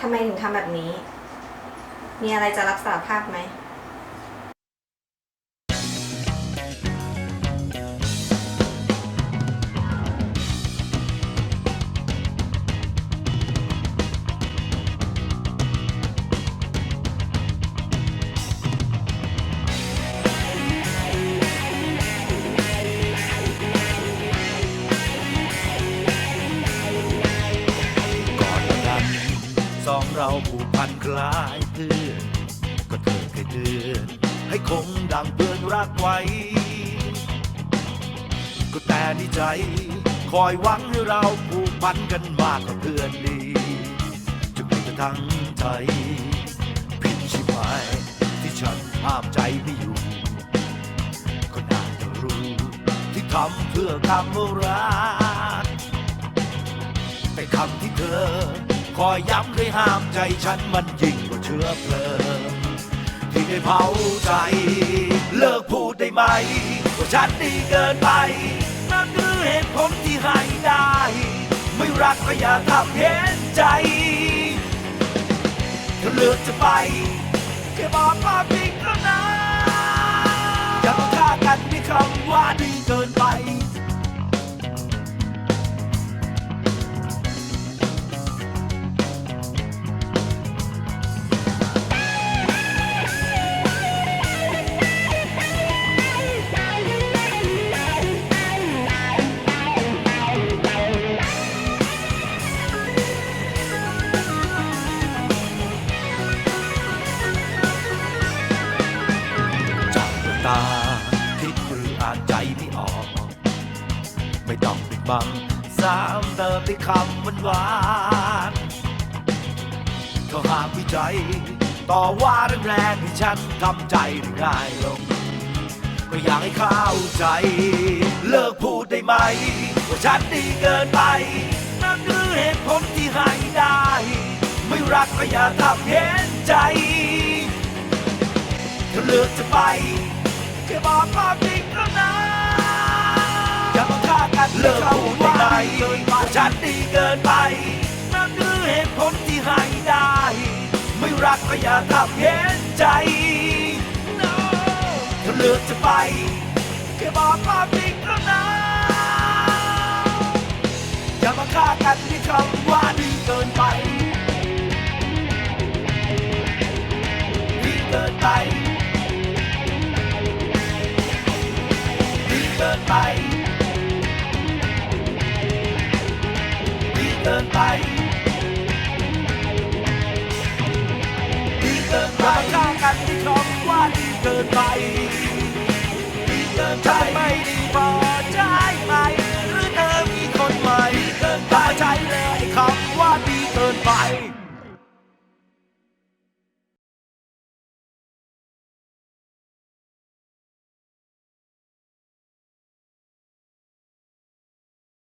ทำไมถึงทำแบบนี้ มีอะไรจะรับสารภาพไหม เราผูกพันคล้ายเพื่อนก็เธอเคยเตือนให้คงดังเพื่อนรักไว้ ก็แต่ในใจ คอยหวังให้เราผูกพันกันมากกว่าเพื่อนดีจะไม่กระทั่งใจ ผิดใช่ไหมที่ฉันห้ามใจไม่อยู่ก็น่าจะรู้ที่ทำเพื่อคำรักแต่คำที่เธอ คอยย้ำด้วยห้ามใจฉันมันยิ่งกว่าเชื้อเพลิงที่ได้เผาใจ เลิกพูดได้ไหม ว่าฉันดีเกินไปนั่นคือเหตุผลที่ให้ได้ ไม่รักก็อย่าทำเห็นใจถ้าเลือกจะไปแค่บอกความจริงแล้วนะอย่ามาฆ่ากันด้วยคำว่าดีเกินไปา คิดหรืออ่านใจไม่ออก ไม่ต้องปิดบังสามเติมด้วยคำหวานหวานเขาหากวิจัย ต่อว่าแรงๆให้ฉันทำใจได้ง่ายลงก็อยากให้เข้าใจ เลิกพูดได้ไหม ว่าฉันดีเกินไปนั่นคือเหตุผลที่ให้ได้ ไม่รักก็อย่าทำเห็นใจถ้าเลือกจะไป ค่บอกความจริงแล้วนะอย่ามาฆ่ากันเลิกพูดได้ไหมฉันดีเกินไปนั่นคือเหตุผลที่ให้ได้ ไม่รักก็อย่าทำเห็นใจ No ถ้าเลือกจะไปแค่บอกความจริงแล้วนะอย่ามาฆ่ากันด้วยคำว่าดีเกินไป กินไปดีเกินไปอย่ามาฆ่ากันที่คำว่าดีเกินไป